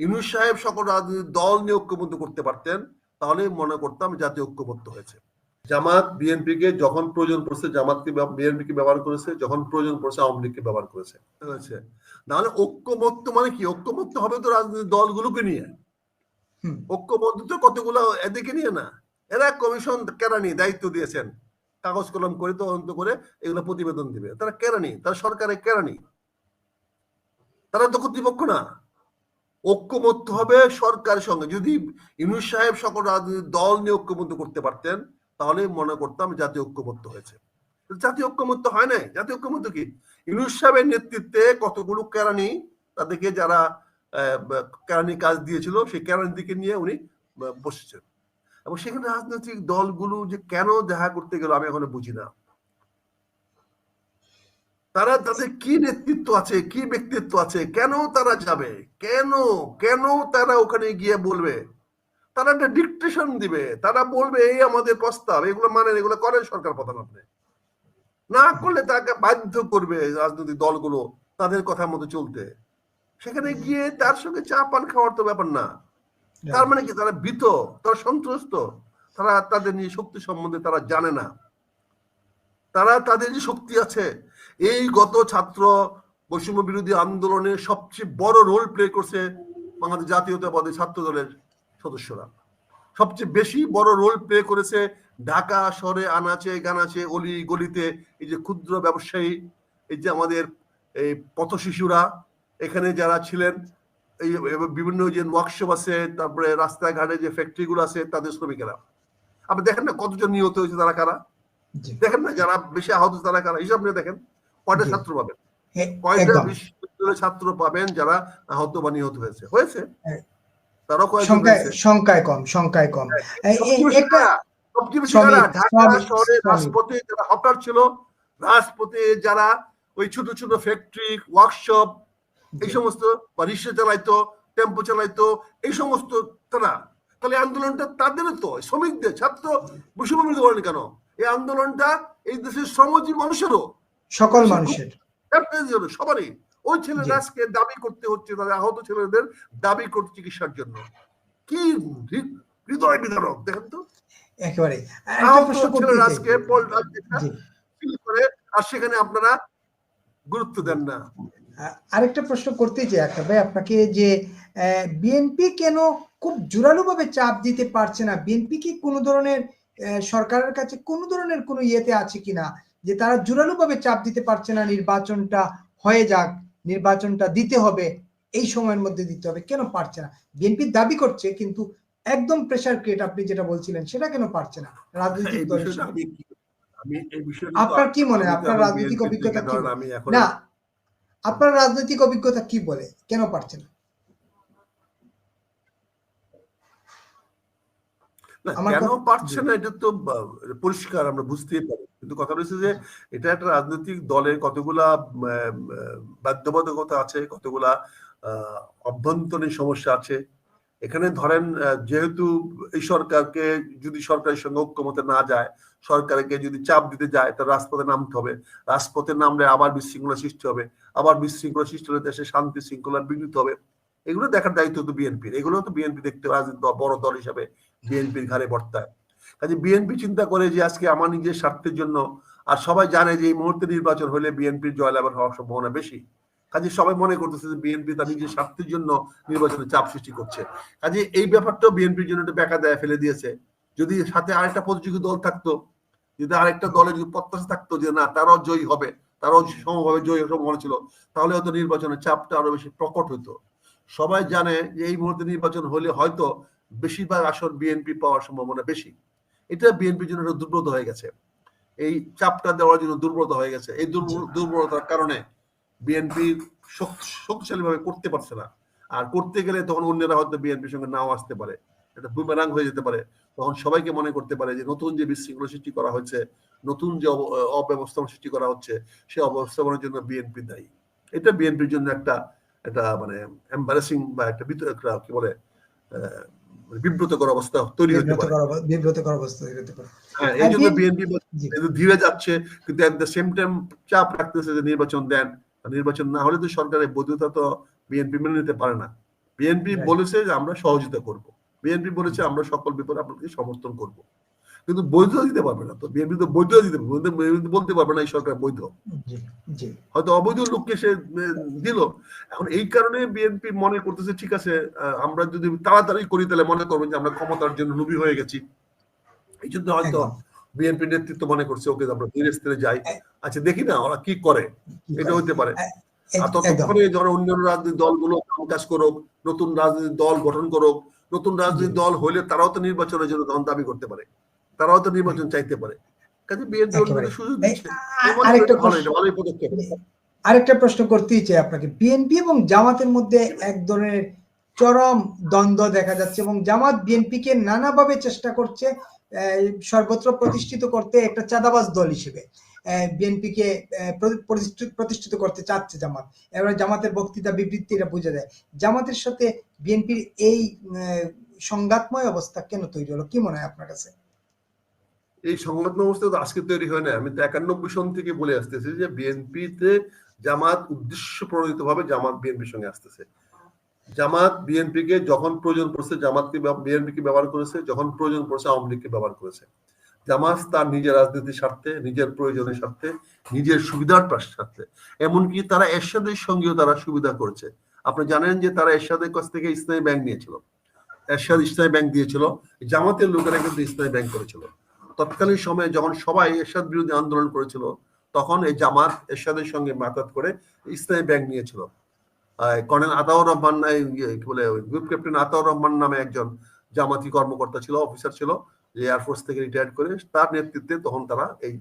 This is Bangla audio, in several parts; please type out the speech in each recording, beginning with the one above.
ইউনুস সাহেব সকল রাজনৈতিক দল নিয়ে ঐক্যবদ্ধ করতে পারতেন তাহলে মনে করতাম জাতীয় ঐক্যবদ্ধ হয়েছে। জামাত বিএনপি কে যখন প্রয়োজন পড়ছে জামাতকে বিএনপি কে ব্যবহার করেছে যখন প্রয়োজন পড়ছে আওয়ামী লীগকে ব্যবহার করেছে। হয়েছে নাহলে ঐক্যমত্য মানে কি? ঐক্যমত্য হবে তো রাজনৈতিক দলগুলোকে নিয়ে। ঐক্যবদ্ধ তো কতগুলো এদিকে নিয়ে না। এরা কমিশন কেরানি দায়িত্ব দিয়েছেন। কাগজ কলম করে তদন্ত করে এগুলো প্রতিবেদন দিবে। তারা কেরানি তারা সরকারের কেরানি তারা তো কর্তৃপক্ষ না। ঐক্যবদ্ধ হবে সরকারের সঙ্গে। যদি ইউনুস সাহেব সকল রাজনৈতিক দল নিয়ে ঐক্যবদ্ধ করতে পারতেন, তাহলে মনে করতাম জাতীয় ঐক্যবদ্ধ হয়েছে। জাতীয় ঐক্যমত্য হয় নাই। জাতীয় ঐক্যমত্য কি? ইউনুস সাহেবের নেতৃত্বে কতগুলো কেরানি, তাদেরকে যারা কেরানি কাজ দিয়েছিল, সেই কেরানি দিকে নিয়ে উনি বসেছেন। এবং সেখানে রাজনৈতিক দলগুলো যে কেন দেখা করতে গেল আমি এখনও বুঝি না। তারা তাদের কি নেতৃত্ব আছে, কি ব্যক্তিত্ব আছে, কেন তারা যাবে? কেন কেন তারা ওখানে গিয়ে বলবে? তারা একটা ডিকটেশন দিবে। তারা বলবে, এই আমাদের প্রস্তাব, এগুলো মানেন, এগুলো করেন সরকার প্রধান আপনি। না করলে তাকে বাধ্য করবে রাজনৈতিক দলগুলো তাদের কথা মতো চলতে। সেখানে গিয়ে তার সঙ্গে চা, পান খাওয়ার তো ব্যাপার না। তার মানে কি, তারা ভীত, তারা সন্ত্রস্ত। তারা, তাদের নিয়ে শক্তি সম্বন্ধে তারা জানে না। তারা তাদের যে শক্তি আছে, এই গত ছাত্র বৈষম্য বিরোধী আন্দোলনে সবচেয়ে বড় রোল প্লে করছে বাংলাদেশ জাতীয়তাবাদী ছাত্র দলের সদস্যরা সবচেয়ে বেশি বড় রোল প্লে করেছে ঢাকা শহরে আনাচে, গানাচে, অলি গলিতে এই যে ক্ষুদ্র ব্যবসায়ী, এই যে আমাদের এই পথ শিশুরা, এখানে যারা ছিলেন, এই বিভিন্ন যে ওয়ার্কশপ আছে, তারপরে রাস্তাঘাটে যে ফ্যাক্টরিগুলো আছে, তাদের শ্রমিকেরা আপনি দেখেন না কতজন নিহত হয়েছে তারা কারা। দেখেন না যারা বেশি আহত তারা কারা? হিসাব নিয়ে দেখেন কয়টা ছাত্র পাবেন? কয়টা বিশ্ববিদ্যালয়ের ছাত্র পাবেন যারা আহত বা নিহত হয়েছে? হয়েছে? হ্যাঁ। তারাও সংখ্যায় কম সংখ্যায় কম। একটা? ঢাকা শহরে। রাজপথে যারা হকার ছিল রাজপথে যারা ওই ছোট ছোট ফ্যাক্টরি ওয়ার্কশপ এই সমস্ত বা রিক্সা চালাইতো টেম্পো চালাইতো এই সমস্ত তারা তাহলে আন্দোলনটা তাদেরও তো শ্রমিকদের ছাত্র বৈষম্য বলেন কেন? এই আন্দোলনটা এই দেশের শ্রমজীবী মানুষেরও। সকল মানুষের। সবারই। ওই ছেলেরা আজকে দাবি করতে হচ্ছে তাদের আহত ছেলেদের দাবি করতে চিকিৎসার জন্য। কি হৃদয় বিদারক দেখেন তো। একেবারে আহত ছেলেরা আজকে করে আর সেখানে আপনারা গুরুত্ব দেন না। আরেকটা প্রশ্ন করতে চাই। একটা ভাই আপনাকে যে বিএনপি কেন খুব জোরালোভাবে চাপ দিতে পারছে না? বিএনপি কি কোনো ধরনের সরকারের কাছে কোনো ধরনের কোনো ইয়েতে আছে কিনা? যে তারা জোরালোভাবে চাপ দিতে পারছে না নির্বাচনটা হয়ে যাক নির্বাচনটা দিতে হবে এই সময়ের মধ্যে দিতে হবে কেন পারছে না? বিএনপি দাবি করছে কিন্তু একদম প্রেসার ক্রিয়েট আপনি যেটা বলছিলেন সেটা কেন পারছে না? রাজনৈতিক বিষয়টা আপনার কি মনে হয়? আপনার রাজনৈতিক অভিজ্ঞতা কি? না আপনার রাজনৈতিক অভিজ্ঞতা কি বলে? কেন পারছে না না, আমার কেন পারছে না এটা তো পরিষ্কার আমরা বুঝতেই পারি। কিন্তু কথা রয়েছে যে এটা একটা রাজনৈতিক দলের কতগুলা বাধ্যবাধকতা আছে কতগুলা অভ্যন্তরীণ সমস্যা আছে। এখানে ধরেন যেহেতু এই সরকারকে যদি সরকারের সঙ্গে ঐক্যমতে না যায় সরকারকে যদি চাপ দিতে যায় তার রাজপথে নামতে হবে। রাজপথে নামলে আবার বিশৃঙ্খলা সৃষ্টি হবে। আবার বিশৃঙ্খলা সৃষ্টি হলে দেশে শান্তি শৃঙ্খলা বিঘ্নিত হবে। এগুলো দেখার দায়িত্ব তো বিএনপির। এগুলো তো বিএনপি দেখতে বড় দল হিসাবে বিএনপির ঘাড়ে বর্তায়। কাজে বিএনপি চিন্তা করে যে আজকে আমার নিজের স্বার্থের জন্য, আর সবাই জানে যে এই মুহূর্তে নির্বাচন হলে বিএনপির জয়লাভের হওয়ার সম্ভাবনা বেশি। কাজে সবাই মনে করতেছে যে বিএনপি তার নিজের স্বার্থের জন্য নির্বাচনে চাপ সৃষ্টি করছে। কাজে এই ব্যাপারটাও বিএনপির জন্য একটা বেকা দেয়া ফেলে দিয়েছে। যদি সাথে আরেকটা প্রতিযোগী দল থাকতো, যদি আরেকটা দলের যদি প্রত্যাশা থাকতো যে না, তারাও জয়ী হবে, তারাও সমভাবে জয়ী সম্ভাবনা ছিল, তাহলে হয়তো নির্বাচনের চাপটা আরও বেশি প্রকট হতো সবাই জানে যে এই মুহূর্তে নির্বাচন হলে হয়তো বেশিরভাগ আসন বিএনপি পাওয়ার সম্ভাবনা বেশি। এটা বিএনপির জন্য দুর্বলতা হয়ে গেছে। এই চাপটা দেওয়ার জন্য দুর্বলতা হয়ে গেছে। এই দুর্বলতার কারণে বিএনপি শক্তিশালী ভাবে করতে পারছে না। আর করতে গেলে তখন অন্যরা হয়তো বিএনপির সঙ্গে নাও আসতে পারে। এটা বুমেরাং হয়ে যেতে পারে। তখন সবাইকে মনে করতে পারে যে নতুন যে বিশৃঙ্খলা সৃষ্টি করা হচ্ছে নতুন যে অব- অব্যবস্থাপনা সৃষ্টি করা হচ্ছে সেই অব্যবস্থাপনার জন্য বিএনপি দায়ী। এটা বিএনপির জন্য একটা একটা মানে এম্বারেসিং বা একটা বিত- একটা কি বলে মানে বিব্রতকর অবস্থা তৈরি হতে পারে। বিব্রতকর অবস্থা তৈরি হতে পারে। হ্যাঁ এই জন্য বিএনপি। ধীরে যাচ্ছে কিন্তু এট দ্য সেম টাইম চাপ রাখতেছে যে নির্বাচন দেন। নির্বাচন না হলে তো সরকারের বৈধতা তো বিএনপি মেনে নিতে পারে না। বিএনপি বলেছে যে আমরা সহযোগিতা করব। বিএনপি বলেছে আমরা সকল বিপদ আপনাকে সমর্থন করব। কিন্তু বৈধ দিতে পারবে না তো বিএনপি তো বৈধ দিতে পারবে বলতে পারবে না এই সরকার বৈধ। হয়তো অবৈধ লোককে সে দিল। এখন এই কারণে বিএনপি মনে করতেছে ঠিক আছে আমরা যদি তাড়াতাড়ি করি তাহলে মনে করবেন যে আমরা ক্ষমতার জন্য লুবি হয়ে গেছি। এই জন্য হয়তো। বিএনপি নেতৃত্ব মনে করছে ওকে আমরা ধীরে স্থিরে যাই আচ্ছা দেখি না ওরা কি করে? এটা? হতে পারে। আর ততক্ষণে ধরো অন্যান্য রাজনৈতিক দলগুলো কাম কাজ করুক নতুন রাজনৈতিক দল গঠন করুক নতুন রাজনৈতিক দল হলে তারাও তো নির্বাচনের জন্য তখন দাবি করতে পারে। তারাও তো নির্বাচন চাইতে পারে। কাজে বিএনপি একেবারে। সুযোগ দিচ্ছে। আরেকটা প্রশ্ন ভালোই পদক্ষেপ। আরেকটা প্রশ্ন করতেই চাই আপনাকে। বিএনপি এবং জামাতের মধ্যে এক ধরনের চরম দ্বন্দ্ব দেখা যাচ্ছে এবং জামাত বিএনপিকে নানাভাবে চেষ্টা করছে সর্বত্র প্রতিষ্ঠিত করতে একটা চাঁদাবাজ দল হিসেবে। বিএনপিকে প্রতিষ্ঠিত করতে চাচ্ছে জামাত। এবার জামাতের বক্তৃতা বিবৃতিটা বোঝা যায়। জামাতের সাথে বিএনপির এই সংঘাতময় অবস্থা কেন তৈরি হলো? কি মনে হয় আপনার কাছে? এই সংবাদ ব্যবস্থা তো আজকে তৈরি হয় না আমি তো একানব্বই সন থেকে বলে আসতেছি যে বিএনপিতে জামাত উদ্দেশ্য প্রণোদিত ভাবে জামাত বিএনপির সঙ্গে আসতেছে। জামাত বিএনপি কে যখন প্রয়োজন পড়ছে, জামাতকে বিএনপি কে ব্যবহার করেছে, যখন প্রয়োজন পড়ছে, আওয়ামী লীগকে ব্যবহার করেছে। জামাত তার নিজের রাজনীতির স্বার্থে, নিজের প্রয়োজনের স্বার্থে, নিজের সুবিধার স্বার্থে এমনকি তারা এরশাদের সঙ্গেও তারা সুবিধা করেছে। আপনি জানেন যে তারা এরশাদের কাছ থেকে ইসলামী ব্যাংক নিয়েছিল। এরশাদ ইসলামী ব্যাংক দিয়েছিল। জামাতের লোকেরা কিন্তু ইসলামী ব্যাংক করেছিল। তৎকালীন সময়ে যখন সবাই এরশাদ বিরোধী আন্দোলন করেছিল তখন এই জামাত এরশাদের সঙ্গে মাতাত করে ইসলামী ব্যাংক নিয়েছিল। কর্নেল আতাউর রহমান ইয়ে, কি বলে গ্রুপ ক্যাপ্টেন আতাউর রহমান নামে একজন জামাতি কর্মকর্তা ছিল অফিসার ছিল যে এয়ারফোর্স থেকে রিটায়ার করে তার নেতৃত্বে তখন তারা এই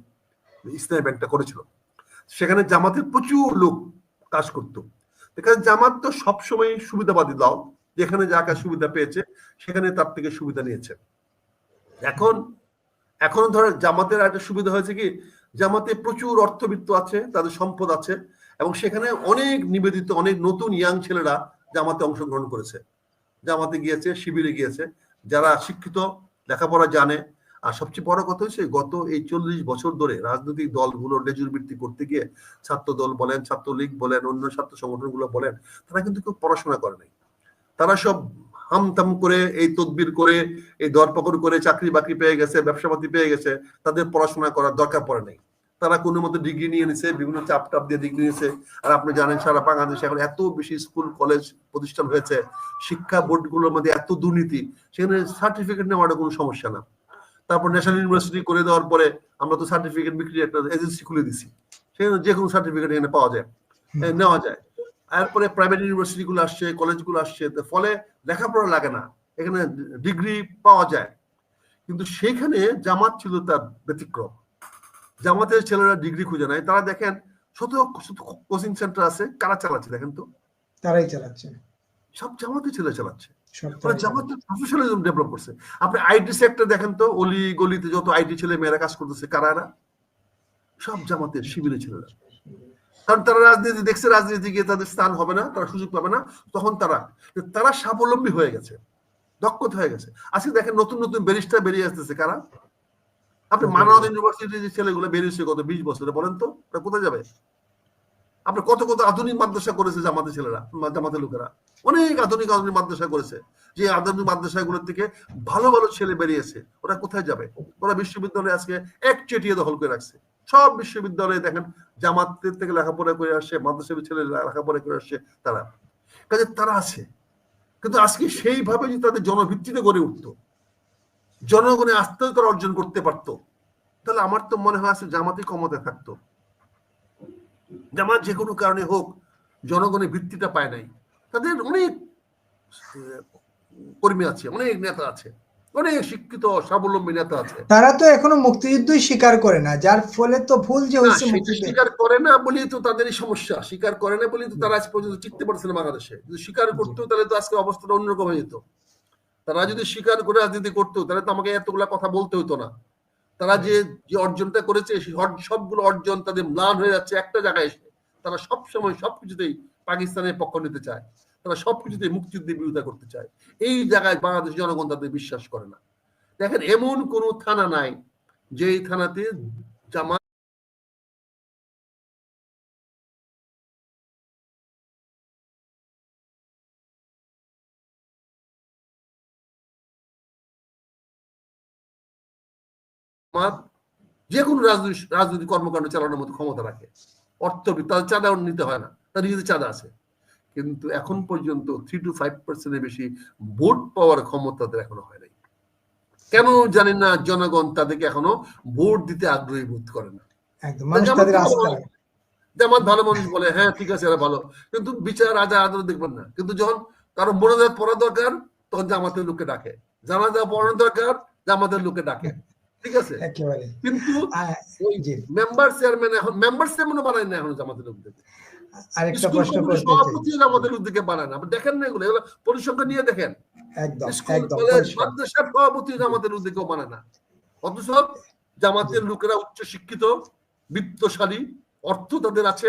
ইসলামী ব্যাংকটা করেছিল। সেখানে জামাতের প্রচুর লোক কাজ করতো। এখানে জামাত তো সবসময় সুবিধাবাদী দল যেখানে যা সুবিধা পেয়েছে সেখানে তার থেকে সুবিধা নিয়েছে। এখন এখন ধর জামাতের একটা সুবিধা হয়েছে কি? জামাতে প্রচুর অর্থবিত্ত আছে, তাদের সম্পদ আছে, এবং সেখানে অনেক নিবেদিত, অনেক নতুন ইয়াং ছেলেরা জামাতে অংশগ্রহণ করেছে। জামাতে গিয়েছে, শিবিরে গিয়েছে, যারা শিক্ষিত, লেখাপড়া জানে। আর সবচেয়ে বড় কথা হচ্ছে, গত এই চল্লিশ বছর ধরে রাজনৈতিক দলগুলো লেজুর বৃত্তি করতে গিয়ে ছাত্র দল বলেন, ছাত্রলীগ বলেন, অন্য ছাত্র সংগঠনগুলো বলেন, তারা কিন্তু কেউ পড়াশোনা করে নাই। তারা সব হামতাম করে এই তদবির করে এই দরপকড় করে চাকরি বাকরি পেয়ে গেছে ব্যবসাপাতি পেয়ে গেছে তাদের পড়াশোনা করার দরকার পড়ে নাই। তারা কোনো মতো ডিগ্রি নিয়ে নিছে বিভিন্ন চাপ টাপ দিয়ে ডিগ্রি নিয়েছে আর আপনি জানেন সারা বাংলাদেশে এখন এত বেশি স্কুল কলেজ প্রতিষ্ঠান হয়েছে শিক্ষা বোর্ডগুলোর মধ্যে এত দুর্নীতি সেখানে সার্টিফিকেট নেওয়াটা কোনো সমস্যা না। তারপর ন্যাশনাল ইউনিভার্সিটি করে দেওয়ার পরে আমরা তো সার্টিফিকেট বিক্রি একটা এজেন্সি খুলে দিছি। সেখানে যে কোনো সার্টিফিকেট এখানে পাওয়া যায়। নেওয়া যায়। এরপরে প্রাইভেট ইউনিভার্সিটি গুলো আসছে কলেজগুলো আসছে ফলে লেখাপড়া লাগে না। এখানে ডিগ্রি পাওয়া যায়। কিন্তু সেখানে জামাত ছিল তার ব্যতিক্রম। জামাতের ছেলেরা ডিগ্রি খুঁজে নেয়। তারা দেখেন শত শত কোচিং সেন্টার আছে কারা চালাচ্ছে দেখেন তো? তারাই চালাচ্ছে। সব জামাতের ছেলে চালাচ্ছে। জামাত প্রফেশনালিজম ডেভেলপ করছে। আপনি আইটি সেক্টর দেখেন তো অলি গলিতে যত আইটি ছেলে মেয়েরা কাজ করতেছে কারারা সব জামাতের শিবিরের ছেলেরা। কারণ তারা রাজনীতি দেখছে রাজনীতি গিয়ে তাদের স্থান হবে না তারা সুযোগ পাবে না তখন তারা তারা স্বাবলম্বী হয়ে গেছে দক্ষত হয়ে গেছে। আজকে দেখেন নতুন নতুন ব্যারিস্টার বেরিয়ে আসতেছে কারা? আপনি মানব ইউনিভার্সিটির যে ছেলেগুলো বেরিয়েছে গত বিশ বছরে বলেন তো ওরা কোথায় যাবে? আপনি কত কত আধুনিক মাদ্রাসা করেছে জামাতের ছেলেরা জামাতের লোকেরা। অনেক আধুনিক আধুনিক মাদ্রাসা করেছে। যে আধুনিক মাদ্রাসাগুলোর থেকে ভালো ভালো ছেলে বেরিয়েছে, ওরা কোথায় যাবে? ওরা বিশ্ববিদ্যালয়ে আজকে এক চেটিয়ে দখল করে রাখছে। সব বিশ্ববিদ্যালয়ে দেখেন জামাতের থেকে লেখাপড়া করে আসছে মাদ্রাসার ছেলে লেখাপড়া করে আসছে তারা। কাজে তারা আছে। কিন্তু আজকে সেইভাবে যদি তাদের জনভিত্তিতে গড়ে উঠতো, জনগণে আস্থা তারা অর্জন করতে পারতো, তাহলে আমার তো মনে হয় আছে জামাতে ক্ষমতায় থাকতো। জামাত যে কোনো কারণে হোক, জনগণের ভিত্তিটা পায় নাই। তাদের অনেক কর্মী আছে অনেক নেতা আছে অনেক শিক্ষিত স্বাবলম্বী নেতা আছে। তারা তো এখনও মুক্তিযুদ্ধই স্বীকার করে না যার ফলে তো ভুল যে হয়েছে স্বীকার করে না বলেই তো তাদের এই সমস্যা স্বীকার করে না বলেই তো তারা আজ পর্যন্ত টিকতে পারছে না বাংলাদেশে। যদি স্বীকার করতো তাহলে তো আজকে অবস্থাটা অন্যরকম হয়ে যেত। তারা যদি স্বীকার করে রাজনীতি করতো তাহলে তো আমাকে এতগুলা কথা বলতে হতো না। তারা যে যে অর্জনটা করেছে সবগুলো অর্জন তাদের ম্লান হয়ে যাচ্ছে একটা জায়গায় এসে। তারা সব সময় সবকিছুতেই পাকিস্তানের পক্ষ নিতে চায়। তারা সবকিছুতে মুক্তিযুদ্ধের বিরোধিতা করতে চায়। এই জায়গায় বাংলাদেশ জনগণ তাদের বিশ্বাস করে না। দেখেন, এমন কোন থানা নাই যে থানাতে জামা যে কোনো রাজনৈতিক রাজনৈতিক কর্মকাণ্ড চালানোর মতো ক্ষমতা রাখে। অর্থ তাদের চাঁদা নিতে হয় না। তার নিজেদের চাঁদা আছে। কিন্তু এখন পর্যন্ত থ্রি টু ফাইভ পার্সেন্টের বেশি ভোট পাওয়ার ক্ষমতা তাদের এখনও হয় নাই। কেন জানি না জনগণ তাদেরকে এখনও ভোট দিতে আগ্রহী বোধ করে না। তাদের ভালো মানুষ। বলে হ্যাঁ ঠিক আছে এরা ভালো। কিন্তু বিচার আজা আদালত দেখবেন না। কিন্তু যখন কারও মোনাজাত পড়া দরকার তখন জামাতের লোককে ডাকে। জানাজা পড়ানো দরকার জামাতের লোককে ডাকে। ঠিক আছে? কিন্তু মেম্বার চেয়ারম্যান এখন মেম্বার চেয়ারম্যানও বানায় না এখন জামাতের লোকদের। আরেকটা প্রশ্ন করতে চাই। সভাপতি উদ্যোগে বানান বানায় না। আপনি দেখেন না এগুলো এগুলো পরিসংখ্যান নিয়ে দেখেন। একদম একদম কলেজ সভাপতি আমাদের লোকদেরকেও বানায় না। অথচ জামাতের লোকেরা উচ্চ শিক্ষিত বিত্তশালী অর্থ তাদের আছে।